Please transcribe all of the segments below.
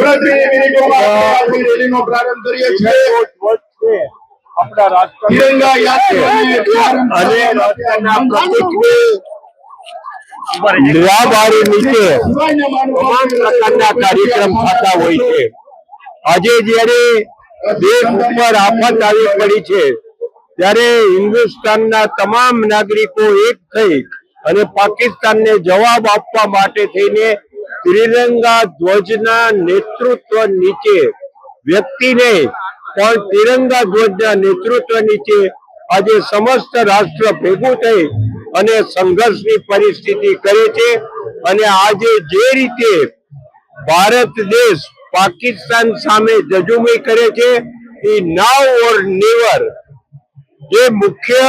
ગણતરીની મિનિટોમાં આપણે રેલીનો પ્રારંભ કરીએ છીએ. આપણા રાજકારણ તિરંગા યાત્રાને પ્રારંભ અને કરવા રાજકારણના નિરાબારી નીચે. તમામ પ્રકારના કાર્યક્રમ થતા હોય છે. આજે જ્યારે દેશ ઉપર આફત આવી પડી છે ત્યારે હિન્દુસ્તાનના તમામ નાગરિકો એક થઈ અને પાકિસ્તાનને જવાબ આપવા માટે થઈને ત્રિરંગા ધ્વજના નેતૃત્વ નીચે વ્યક્તિને પણ તિરંગા ધ્વજના નેતૃત્વ નીચે આજે સમસ્ત રાષ્ટ્ર ભેગું થઈ અને સંઘર્ષની પરિસ્થિતિ કરે છે. અને આજે જે રીતે ભારત દેશ પાકિસ્તાન સામે જજુમી કરે છે, એ નાવ ઓર નેવર જે મુખ્ય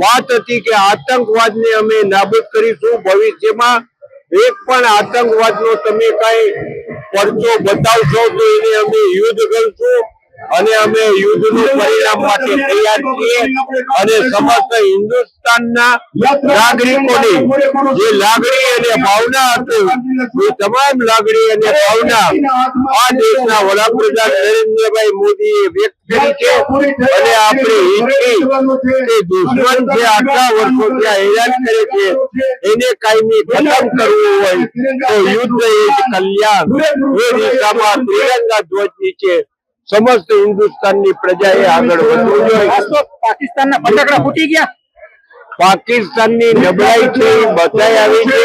વાત હતી કે આતંકવાદને અમે નાબૂદ કરીશું ભવિષ્યમાં એક પણ આતંકવાદનો તમે કઈ પરચો બતાવશો તો એને અમે યુદ્ધ કરશું? અને અમે યુદ્ધનું પરિણામ માટે તૈયાર છીએ અને સમસ્ત હિન્દુસ્તાનના નાગરિકોની જે લાગણી અને ભાવના હતી એ તમામ લાગણી અને ભાવના આ દેશના વડાપ્રધાન નરેન્દ્રભાઈ મોદીએ વ્યક્ત કરી છે. અને આપણે હિન્દી તે દુશ્મન જે આટલા વર્ષો ત્યાં હેરાન કરે છે એને કાયમી ખતમ કરવું હોય તો યુદ્ધ એ જ કલ્યાણ. એ દિશામાં ત્રિરંગા ધ્વજ નીચે સમસ્ત હિન્દુસ્તાનની પ્રજાએ આગળ વધવું જોઈએ. પાકિસ્તાનના ફટાકડા ફૂટી ગયા. પાકિસ્તાનની નબળાઈ છે એ બધાય આવી છે.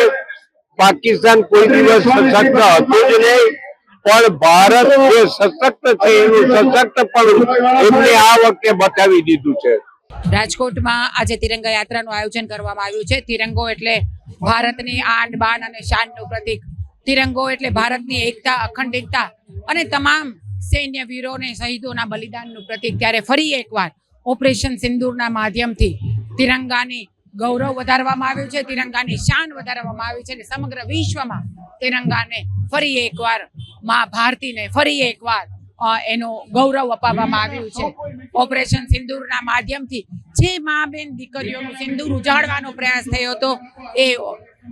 પાકિસ્તાન કોઈ દિવસ સશક્ત હતું જ નહીં પણ ભારત જે સશક્ત છે એનું સશક્ત પણ એમને આ વખતે બતાવી દીધું છે. રાજકોટમાં આજે તિરંગા યાત્રાનું આયોજન કરવામાં આવ્યું છે. તિરંગો એટલે ભારતની આંડ બાન અને શાનનું પ્રતીક. તિરંગો એટલે ભારતની એકતા અખંડિતતા અને તમામ સૈન્ય વીરો અને શહીદોના બલિદાનનું પ્રતીક ત્યારે ફરી એકવાર ઓપરેશન સિંદૂરના માધ્યમથી તિરંગાની ગૌરવ વધારવામાં આવ્યું છે, તિરંગાની શાન વધારવામાં આવી છે અને સમગ્ર વિશ્વમાં તિરંગાને ફરી એકવાર મા ભારતીને ફરી એકવાર એનો ગૌરવ અપાવવામાં આવ્યું છે. ઓપરેશન સિંદૂરના માધ્યમથી જે મા બેન દીકરીઓનું સિંદૂર ઉજાડવાનો પ્રયાસ થયો હતો, એ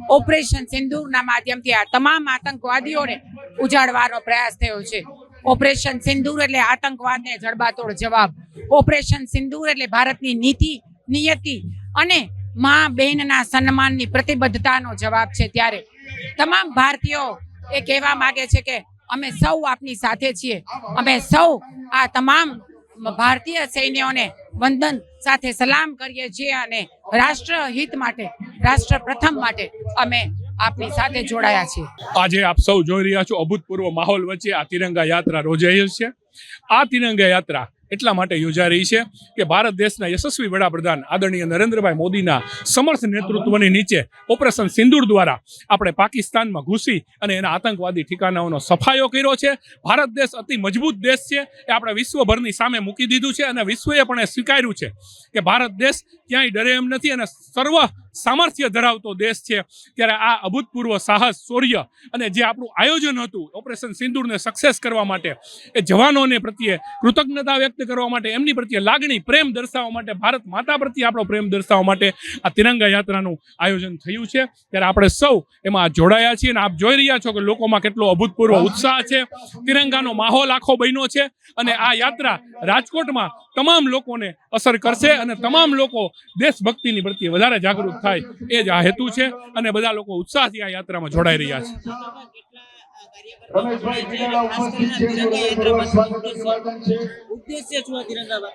ઓપરેશન સિંદૂરના માધ્યમથી આ તમામ આતંકવાદીઓને ઉજાડવાનો પ્રયાસ થયો છે. ઓપરેશન સિંદૂર એટલે આતંકવાદને જડબાતોડ જવાબ. ઓપરેશન સિંદૂર એટલે ભારતની નીતિ, નિયતિ અને મા બહેનના સન્માનની પ્રતિબદ્ધતાનો જવાબ છે ત્યારે. તમામ ભારતીયો એ કહેવા માગે છે કે અમે સૌ આપની સાથે છીએ. અમે સૌ આ તમામ ભારતીય સૈન્યોને વંદન સાથે સલામ કરીએ છીએ અને રાષ્ટ્ર હિત માટે, રાષ્ટ્ર પ્રથમ માટે અમે આપની સાથે જોડાયા છીએ. આજે આપ સૌ જોઈ રહ્યા છો અભૂતપૂર્વ માહોલ વચ્ચે આ તિરંગા યાત્રા રોજાઈ છે. આ તિરંગા યાત્રા એટલા માટે યોજાઈ રહી છે કે ભારત દેશના યશસ્વી વડાપ્રધાન આદરણીય નરેન્દ્રભાઈ મોદીના સમર્થ નેતૃત્વની નીચે ઓપરેશન સિંદૂર દ્વારા આપણે પાકિસ્તાનમાં ઘૂસી અને એના આતંકવાદી ઠિકાનાઓનો સફાયો કર્યો છે. ભારત દેશ અતિ મજબૂત દેશ છે એ આપણે વિશ્વભરની સામે મૂકી દીધું છે અને વિશ્વએ પણ એ સ્વીકાર્યું છે કે ભારત દેશ ક્યાંય ડરે એમ નથી અને સર્વ સામર્થ્ય ધરાવતો દેશ છે, ત્યારે આ અભૂતપૂર્વ સાહસ, શૌર્ય અને જે આપણું આયોજન હતું, ઓપરેશન સિંદૂરને સક્સેસ કરવા માટે, એ જવાનોને પ્રત્યે કૃતજ્ઞતા વ્યક્ત કરવા માટે, એમની પ્રત્યે લાગણી, પ્રેમ દર્શાવવા માટે, ભારત માતા પ્રત્યે આપણો પ્રેમ દર્શાવવા માટે આ તિરંગા યાત્રાનું આયોજન થયું છે. ત્યારે આપણે સૌ એમાં જોડાયા છીએ અને આપ જોઈ રહ્યા છો કે લોકોમાં કેટલો અભૂતપૂર્વ ઉત્સાહ છે. તિરંગાનો માહોલ આખો બન્યો છે અને આ યાત્રા રાજકોટમાં તમામ લોકોને અસર કરશે અને તમામ લોકો દેશભક્તિની પ્રત્યે વધારે જાગૃત થાય. એ જ આ હેતુ છે અને બધા લોકો ઉત્સાહથી આ યાત્રામાં જોડાઈ રહ્યા છે.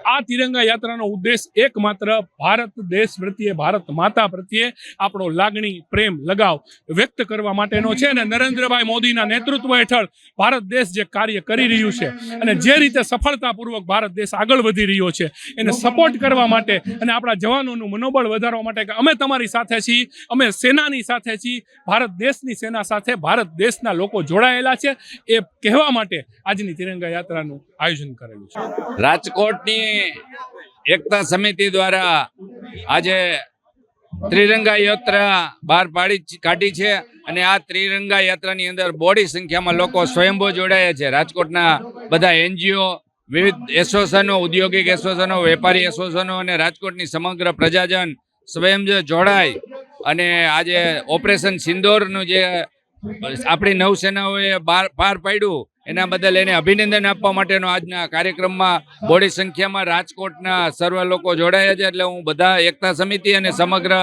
આ તિરંગા યાત્રાનો ઉદ્દેશ એકમાત્ર ભારત દેશ પ્રત્યે ભારત માતા પ્રત્યે આપણો લાગણી પ્રેમ લગાવ વ્યક્ત કરવા માટેનો છે અને નરેન્દ્રભાઈ મોદીના નેતૃત્વ હેઠળ ભારત દેશ જે કાર્ય કરી રહ્યું છે અને જે રીતે સફળતાપૂર્વક ભારત દેશ આગળ વધી રહ્યો છે એને સપોર્ટ કરવા માટે અને આપણા જવાનોનું મનોબળ વધારવા માટે કે અમે તમારી સાથે છીએ અમે સેનાની સાથે છીએ ભારત દેશની સેના સાથે ભારત દેશના લોકો જોડાયેલા છે એ કહેવા માટે આજની તિરંગા યાત્રાનું આયોજન કરેલું છે. રાજકોટની એકતા સમિતિ દ્વારા આજે ત્રિરંગા યાત્રા બહાર પાડી કાઢી છે અને આ ત્રિરંગા યાત્રાની અંદર બોડી સંખ્યામાં લોકો સ્વયંભૂ જોડાયા છે. રાજકોટના બધા એનજીઓ, વિવિધ એસોસિએશનો, ઔદ્યોગિક એસોસિએશનો, વેપારી એસોસિએશનો અને રાજકોટની સમગ્ર પ્રજાજન સ્વયં જોડાય અને આજે ઓપરેશન સિંદોરનું જે આપણી નૌસેનાઓએ પાર પાડ્યું. એના બદલ એને અભિનંદન આપવા માટેનો આજના કાર્યક્રમમાં બોડી સંખ્યામાં રાજકોટના સર્વ લોકો જોડાયા છે. એટલે હું બધા એકતા સમિતિ અને સમગ્ર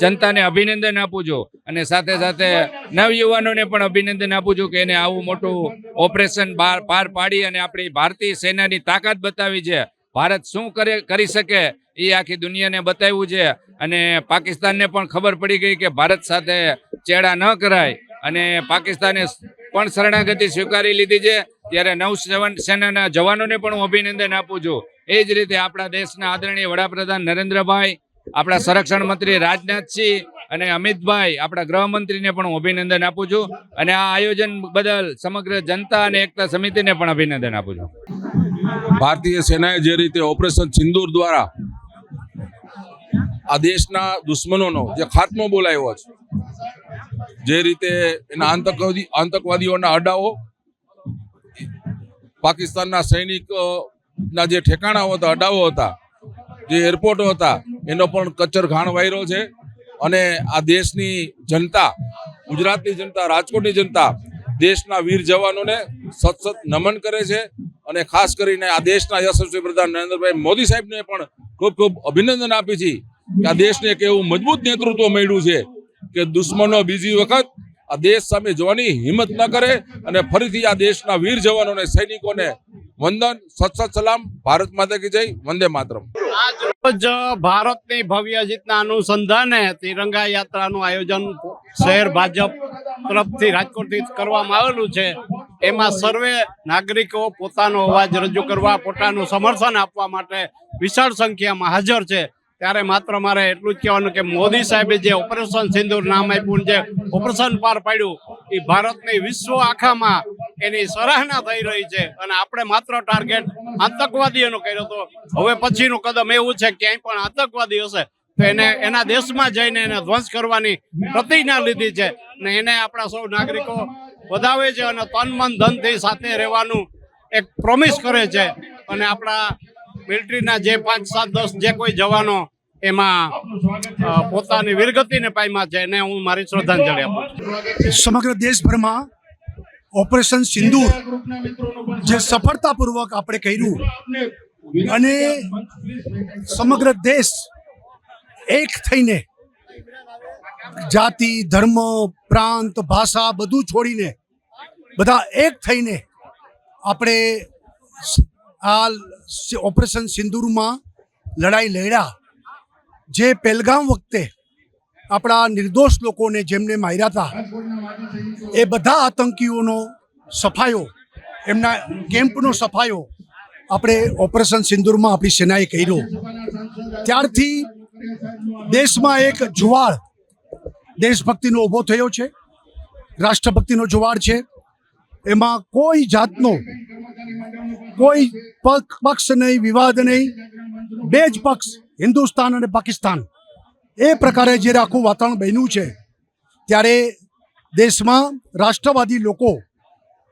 જનતાને અભિનંદન આપું છું. અને સાથે સાથે નવયુવાનોને પણ અભિનંદન આપું છું કે એને આવું મોટું ઓપરેશન બાર પાર પાડી અને આપણી ભારતીય સેનાની તાકાત બતાવી છે. ભારત શું કરે કરી શકે એ આખી દુનિયાને બતાવ્યું છે. અને પાકિસ્તાનને પણ ખબર પડી ગઈ કે ભારત સાથે ચેડા ન કરાય. અને પાકિસ્તાને પણ શરણાગતિ સ્વીકારી લીધી છે. ત્યારે નૌ સેનાના જવાનોને પણ હું અભિનંદન આપું છું. એ જ રીતે આપણા દેશના આદરણીય વડાપ્રધાન નરેન્દ્રભાઈ, આપણા સંરક્ષણ મંત્રી રાજનાથસિંહ અને અમિતભાઈ, આપણા ગૃહમંત્રીને પણ હું અભિનંદન આપું છું. અને આ આયોજન બદલ સમગ્ર જનતા અને એકતા સમિતિને પણ અભિનંદન આપું છું. ભારતીય સેનાએ જે રીતે ઓપરેશન સિંદૂર દ્વારા આ દેશના દુશ્મનોનો જે ખાત્મો બોલાવ્યો છે જે રીતે એના આતંકવાદી, આતંકવાદીઓના અડાઓ પાકિસ્તાનના સૈનિકોના જે ઠેકાણાઓ હતા, અડાઓ હતા, જે એરપોર્ટો હતા, એનો પણ કચ્છર ઘાણ વાયરો છે. અને આ દેશની જનતા, ગુજરાતની જનતા, રાજકોટની જનતા દેશના વીર જવાનોને સતત નમન કરે છે. અને ખાસ કરીને આ દેશના યશસ્વી પ્રધાન નરેન્દ્રભાઈ મોદી સાહેબને પણ ખૂબ ખૂબ અભિનંદન આપી છે આ દેશને એક એવું મજબૂત નેતૃત્વ મળ્યું છે કે દુશ્મનો બીજી વખત આ દેશ સામે જોવાની હિંમત ન કરે અને ફરીથી આ દેશના વીર જવાનોને, સૈનિકોને વંદન સત સત સલામ, ભારત માતા કી જય, વંદે માતરમ. આજ ભારતની ભવ્ય જીતના અનુસંધાને તિરંગા યાત્રાનું આયોજન શહેર ભાજપ તરફથી રાજકોટથી કરવામાં આવેલું છે. એમાં સર્વે નાગરિકો પોતાનો અવાજ રજૂ કરવા, પોતાનું સમર્થન આપવા માટે વિશાળ સંખ્યામાં હાજર છે. ત્યારે માત્ર મારે એટલું જ કહેવાનું કે મોદી સાહેબે જે ઓપરેશન સિંદૂર નામ આપ્યું જે ઓપરેશન પાર પાડ્યું, એ ભારતની વિશ્વ આખામાં એની સરાહના થઈ રહી છે. અને આપણે માત્ર ટાર્ગેટ આતંકવાદીઓનો કર્યો હતો. હવે પછીનું કદમ એવું છે ક્યાંય પણ આતંકવાદી હશે, તો એને એના દેશમાં જઈને એને ધ્વંસ કરવાની પ્રતિજ્ઞા લીધી છે. અને એને આપણા સૌ નાગરિકો વધાવે છે અને તન મન ધનથી સાથે રહેવાનું એક પ્રોમિસ કરે છે. અને આપણા મિલિટરીના જે પાંચ, સાત, દસ જે કોઈ જવાનો એમાં પોતાની વીરગતિને પામ્યા છે એને હું મારી શ્રદ્ધાંજલિ આપું સમગ્ર દેશભરમાં ઓપરેશન સિંદૂર જે સફળતાપૂર્વક આપણે કર્યું અને સમગ્ર દેશ એક થઈને જાતિ, ધર્મ, પ્રાંત, ભાષા બધું છોડીને બધા એક થઈને આપણે આ ઓપરેશન સિંદૂરમાં લડાઈ લડ્યા. જે પહેલગામ વખતે આપણા નિર્દોષ લોકોને જેમને માર્યા હતા, એ બધા આતંકીઓનો સફાયો, એમના કેમ્પનો સફાયો આપણે ઓપરેશન સિંદૂરમાં આપણી સેનાએ કર્યો. ત્યારથી દેશમાં એક જુવાળ દેશભક્તિનો ઊભો થયો છે, રાષ્ટ્રભક્તિનો જુવાળ છે. એમાં કોઈ જાતનો, કોઈ પક્ષ નહીં, વિવાદ નહીં, બે જ પક્ષ હિન્દુસ્તાન અને પાકિસ્તાન. એ પ્રકારે જ્યારે આખું વાતાવરણ બન્યું છે, ત્યારે દેશમાં રાષ્ટ્રવાદી લોકો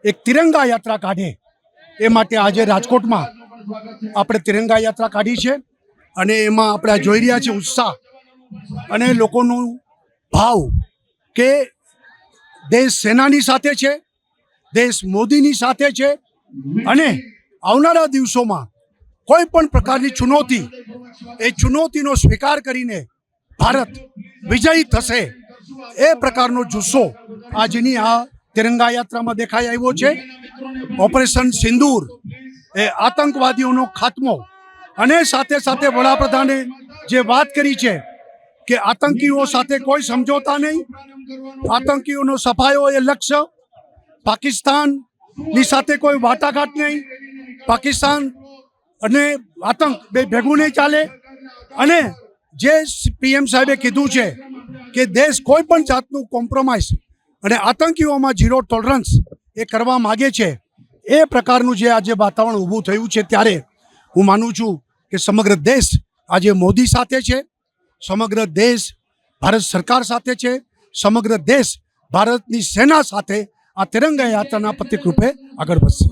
એક તિરંગા યાત્રા કાઢે. એ માટે આજે રાજકોટમાં આપણે તિરંગા યાત્રા કાઢી છે અને એમાં આપણે જોઈ રહ્યા છીએ ઉત્સાહ અને લોકોનો ભાવ કે દેશ સેનાની સાથે છે, દેશ મોદીની સાથે છે અને આવનારા દિવસોમાં કોઈ પણ પ્રકારની ચુનૌતી એ ચુનૌતીનો સ્વીકાર કરીને ભારત વિજયી થશે એ પ્રકારનો જુસ્સો આજની આ તિરંગા યાત્રામાં દેખાઈ આવ્યો છે. ઓપરેશન સિંદૂર એ આતંકવાદીઓનો ખાત્મો અને સાથે સાથે વડાપ્રધાને જે વાત કરી છે કે આતંકીઓ સાથે કોઈ સમજોતા નહીં, આતંકીઓનો સફાયો એ લક્ષ્ય. પાકિસ્તાનની સાથે કોઈ વાટાઘાટ નહીં, પાકિસ્તાન અને આતંક બે ભેગું નહીં ચાલે. અને જે પીએમ સાહેબે કીધું છે કે દેશ કોઈ પણ જાતનું કોમ્પ્રોમાઇઝ અને આતંકીઓમાં ઝીરો ટોલરન્સ એ કરવા માગે છે, એ પ્રકારનું જે આજે વાતાવરણ ઊભું થયું છે ત્યારે હું માનું છું કે સમગ્ર દેશ આજે મોદી સાથે છે, સમગ્ર દેશ ભારત સરકાર સાથે છે, સમગ્ર દેશ ભારતની સેના સાથે આ તિરંગા યાત્રાના પ્રતિક રૂપે આગળ વધશે.